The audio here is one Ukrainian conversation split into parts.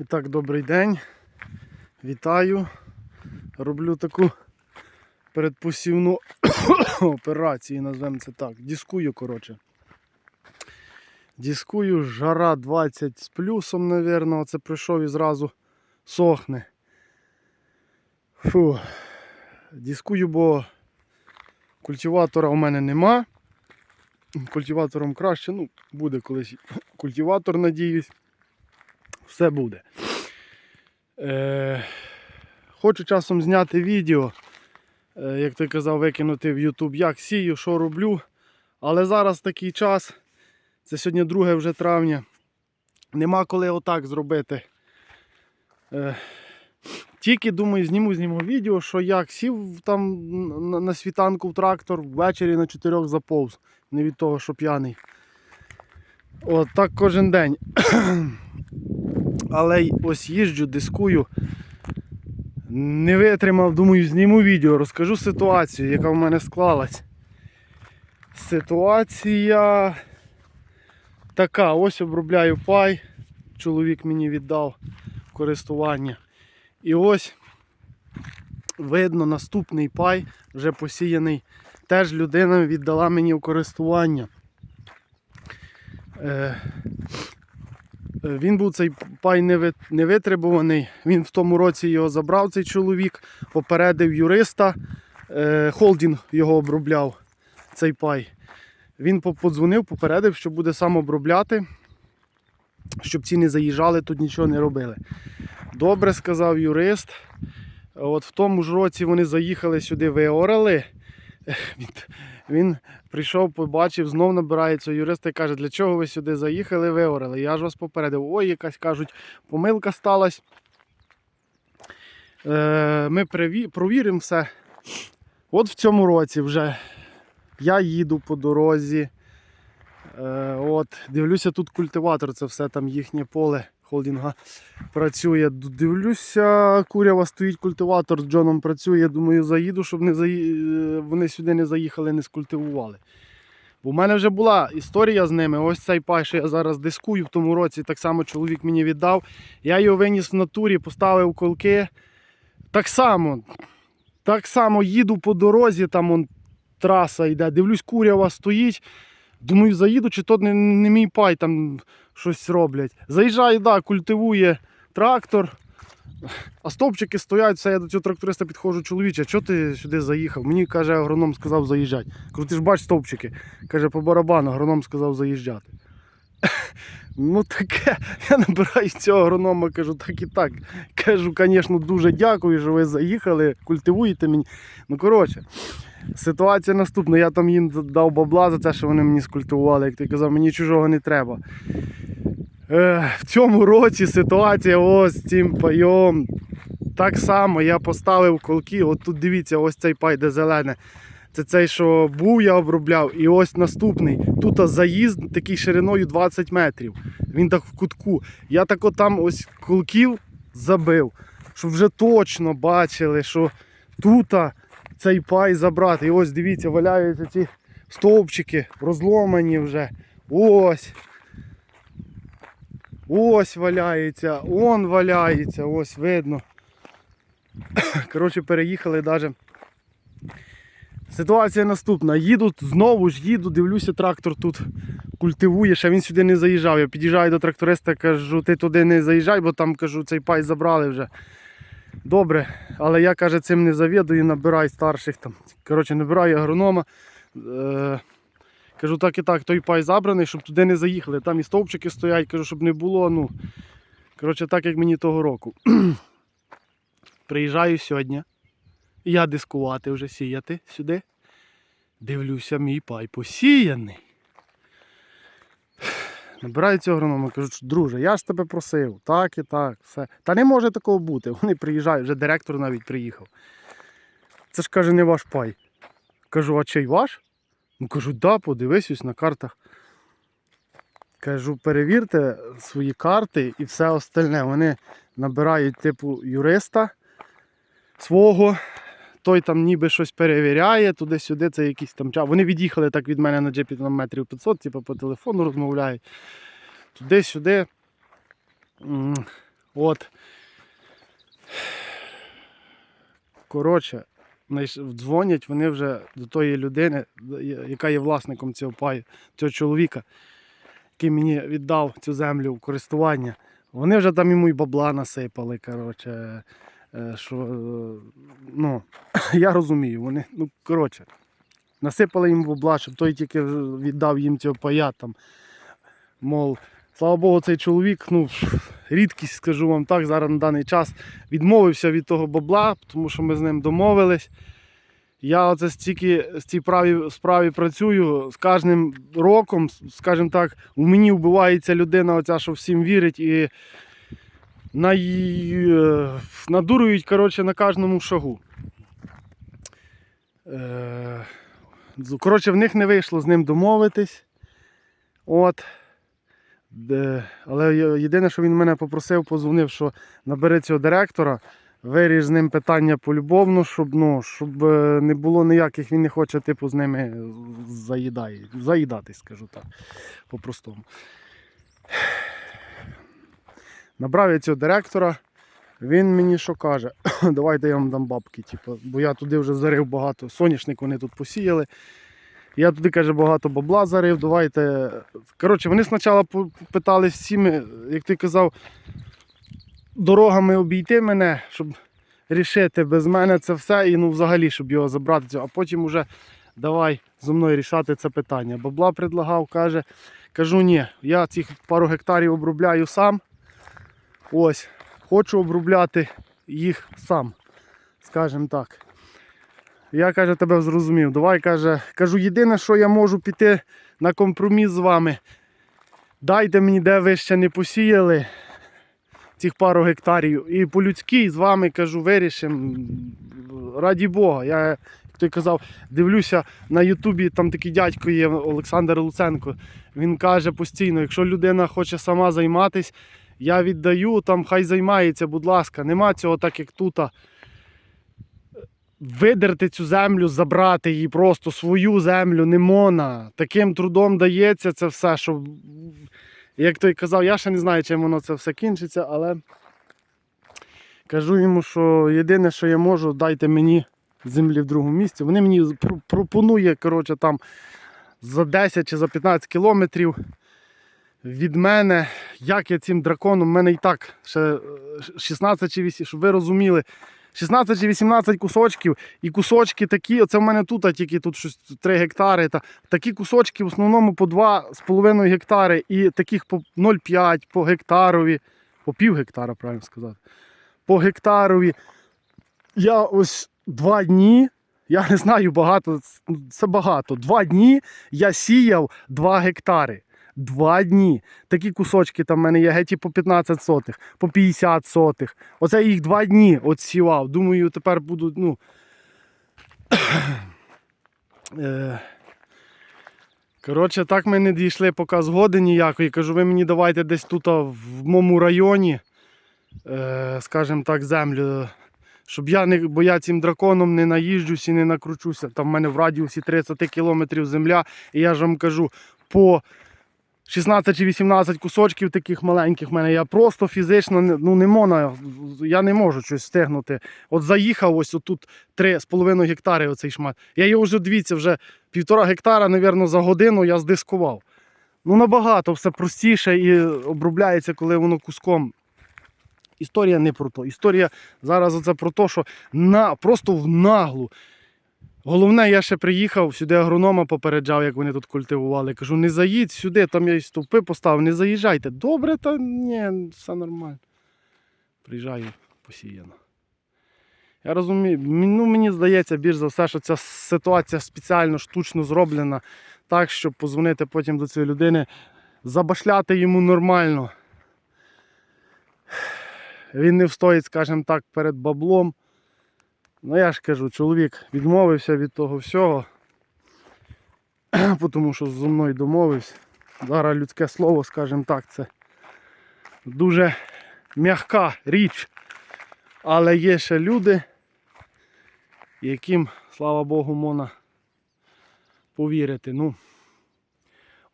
І так, добрий день. Вітаю. Роблю таку передпосівну операцію, назвемо це так. Дискую, коротше. Дискую, жара 20 з плюсом, напевно. Оце прийшов і зразу сохне. Фу. Дискую, бо культиватора у мене нема. Культиватором краще, ну, буде колись культиватор, надіюсь. Все буде. Е, хочу часом зняти відео, е, як ти казав, викинути в YouTube, як сію, що роблю. Але зараз такий час, це сьогодні 2 вже травня. Нема коли отак зробити. Е, тільки думаю, зніму зніму відео, що як сів там на, світанку в трактор, ввечері на чотирьох заповз. Не від того, що п'яний. От так кожен день. Але ось їжджу, дискую. Не витримав, думаю, зніму відео, розкажу ситуацію, яка в мене склалась. Ситуація така, ось обробляю пай. Чоловік мені віддав користування. І ось видно наступний пай, вже посіяний. Теж людина віддала мені в користування. Він був цей пай не ви- не витребуваний. Він в тому році його забрав, цей чоловік, попередив юриста, е, холдинг його обробляв, цей пай. Він подзвонив, попередив, що буде сам обробляти, щоб ці не заїжджали, тут нічого не робили. Добре, сказав юрист. От в тому ж році вони заїхали сюди, виорали. Він прийшов, побачив, знов набирається юрист і каже, для чого ви сюди заїхали, виорали. Я ж вас попередив. Ой, якась кажуть, помилка сталася. Е, ми провіримо все. От в цьому році вже я їду по дорозі. Е, от, дивлюся, тут культиватор, це все там їхнє поле холдинга працює. Дивлюся, курява стоїть культиватор з Джоном працює. Думаю, заїду, щоб не заї... е, вони сюди не заїхали, не скультивували. Бо в мене вже була історія з ними. Ось цей пай, що я зараз дискую в тому році, так само чоловік мені віддав. Я його виніс в натурі, поставив колки. Так само, так само їду по дорозі, там он, траса йде. Дивлюсь, курява стоїть. Думаю, заїду, чи то не, не мій пай там щось роблять. Заїжджаю, да, культивує трактор. А стовпчики стоять, все, я до цього тракториста підходжу, чоловіче, чого ти сюди заїхав? Мені каже, агроном сказав заїжджати. Кажу, ти ж бач стовпчики. Каже, по барабану, агроном сказав заїжджати. Ну таке, я набираю цього агронома, кажу, так і так. Кажу, звісно, дуже дякую, що ви заїхали, культивуєте мені. Ну, коротше, ситуація наступна. Я там їм дав бабла за те, що вони мені скультивували. Як ти казав, мені чужого не треба. Е, в цьому році ситуація ось з цим пайом. Так само я поставив колки. От тут дивіться, ось цей пай, де зелене. Це цей, що був, я обробляв. І ось наступний. Тут заїзд такий шириною 20 метрів. Він так в кутку. Я так от там ось колків забив, щоб вже точно бачили, що тут цей пай забрати. І ось дивіться, валяються ці стовпчики, розломані вже. Ось. Ось валяється, он валяється, ось видно. Коротше, переїхали навіть. Ситуація наступна. Їду знову ж їду, дивлюся, трактор тут культивує, ще він сюди не заїжджав. Я під'їжджаю до тракториста, кажу, ти туди не заїжджай, бо там кажу, цей пай забрали вже. Добре, але я каже, цим не завідую, набирай старших там. Коротше, набираю агронома. Е, кажу, так і так, той пай забраний, щоб туди не заїхали. Там і стовпчики стоять, кажу, щоб не було. ну, Коротше, так як мені того року. Приїжджаю сьогодні. Я дискувати вже сіяти сюди. Дивлюся, мій пай посіяний. Набираю цього агронома, кажу, друже, я ж тебе просив, так і так, все. Та не може такого бути. Вони приїжджають, вже директор навіть приїхав. Це ж каже, не ваш пай. Кажу, а чий ваш? Ну кажу, да, подивись ось на картах. Кажу, перевірте свої карти і все остальне. Вони набирають типу юриста свого. Той там ніби щось перевіряє, туди-сюди, це якийсь там. Вони від'їхали так від мене на джепі там метрів 500, типу по телефону розмовляють. Туди-сюди. От. Коротше, дзвонять вони вже до тої людини, яка є власником цього паю, цього чоловіка, який мені віддав цю землю в користування. Вони вже там йому й бабла насипали. Коротше, що, е, ну, я розумію, вони, ну, коротше, насипали їм бабла, щоб той тільки віддав їм цього пая. Там, мов, слава Богу, цей чоловік, ну, рідкість, скажу вам так, зараз на даний час відмовився від того бабла, тому що ми з ним домовились. Я оце стільки з цій праві, справі працюю з кожним роком, скажімо так, у мені вбивається людина, оця, що всім вірить і е, надурують коротше, на кожному шагу. Е, Коротше, в них не вийшло з ним домовитись. От. Але єдине, що він мене попросив, позвонив, що набери цього директора, виріж з ним питання полюбовно, щоб, ну, щоб е, не було ніяких, він не хоче типу, з ними заїдає, заїдатись, скажу так, по-простому. Набрав я цього директора, він мені що каже, давайте я вам дам бабки, типу, бо я туди вже зарив багато, соняшник вони тут посіяли. Я туди, каже, багато бабла зарив, давайте. Коротше, вони спочатку питали всіми, як ти казав, дорогами обійти мене, щоб рішити без мене це все, і ну взагалі, щоб його забрати, а потім уже давай зі мною рішати це питання. Бабла предлагав, каже, кажу, ні, я цих пару гектарів обробляю сам. Ось, хочу обробляти їх сам, скажімо так. Я каже, тебе зрозумів. Давай каже, кажу, єдине, що я можу піти на компроміс з вами. Дайте мені, де ви ще не посіяли цих пару гектарів. І по-людськи з вами кажу, вирішимо. Раді Бога. Я, як той казав, дивлюся на Ютубі, там такий дядько є Олександр Луценко. Він каже постійно, якщо людина хоче сама займатися, я віддаю, там хай займається, будь ласка, нема цього так, як тут. Видерти цю землю, забрати її, просто свою землю, не мона. Таким трудом дається це все, що, як той казав, я ще не знаю, чим воно це все кінчиться, але кажу йому, що єдине, що я можу, дайте мені землі в другому місці. Вони мені пр- пропонує, коротше, там за 10 чи за 15 кілометрів від мене, як я цим драконом, в мене і так ще е, 16 чи 8, щоб ви розуміли, 16 чи 18 кусочків, і кусочки такі, оце в мене тут, а тільки тут щось 3 гектари. Та, такі кусочки в основному по 2,5 гектари, і таких по 0,5 по гектарові, по пів гектара, правильно сказати. По гектарові. Я ось два дні, я не знаю багато, це багато. Два дні я сіяв 2 гектари. Два дні. Такі кусочки там в мене є геть і по 15 сотих, по 50 сотих. Оце їх два дні от сівав. Думаю, тепер буду, ну. е, Коротше, так ми не дійшли поки згоди ніякої. Кажу, ви мені давайте десь тут в моєму районі, е, скажімо так, землю. Щоб я не, бо я цим драконом не наїжджусь і не накручуся. Там в мене в радіусі 30 кілометрів земля, і я ж вам кажу, по 16 чи 18 кусочків таких маленьких в мене. Я просто фізично ну, не можу, я не можу щось стигнути. От заїхав ось отут 3,5 гектари оцей шмат. Я його вже дивіться, вже півтора гектара, мабуть, за годину я здискував. Ну набагато все простіше і обробляється, коли воно куском. Історія не про то. Історія зараз оце про те, що на, просто в наглу. Головне, я ще приїхав, сюди агронома попереджав, як вони тут культивували. Кажу, не заїдь сюди, там я і стовпи поставив, не заїжджайте. Добре, та ні, все нормально. Приїжджаю, посіяно. Я розумію, ну, мені здається, більш за все, що ця ситуація спеціально штучно зроблена так, щоб позвонити потім до цієї людини, забашляти йому нормально. Він не встоїть, скажімо так, перед баблом. Ну я ж кажу, чоловік відмовився від того всього, тому що зі мною домовився. Зараз людське слово, скажімо так, це дуже м'яка річ. Але є ще люди, яким, слава Богу, можна повірити. Ну,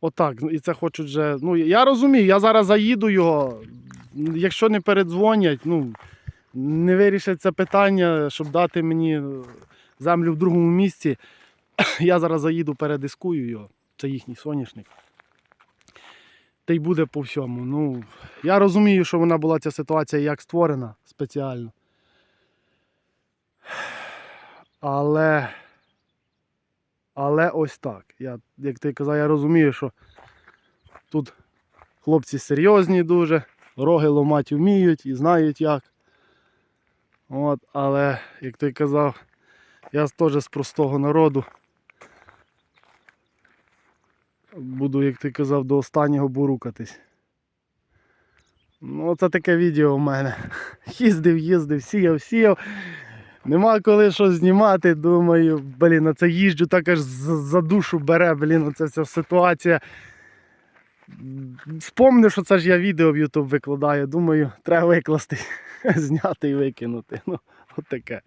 отак. І це хочуть вже. Ну, я розумію, я зараз заїду його, якщо не передзвонять, ну, не вирішать питання, щоб дати мені е, землю в другому місці, я зараз заїду, передискую його. Це їхній соняшник. Та й буде по всьому. Ну, я розумію, що вона була ця ситуація як створена спеціально. Але. Але ось так. Я, як ти казав, я розумію, що тут хлопці серйозні дуже, роги ломати вміють і знають як. От, але, як ти казав, я теж з простого народу. Буду, як ти казав, до останнього бурукатись. Ну, це таке відео в мене. Їздив, їздив, сіяв, сіяв. Нема коли що знімати, думаю, блін, а це їжджу так аж за, душу бере, блін, це вся ситуація. Вспомнив, що це ж я відео в YouTube викладаю. Думаю, треба викласти, зняти і викинути. Ну, от таке.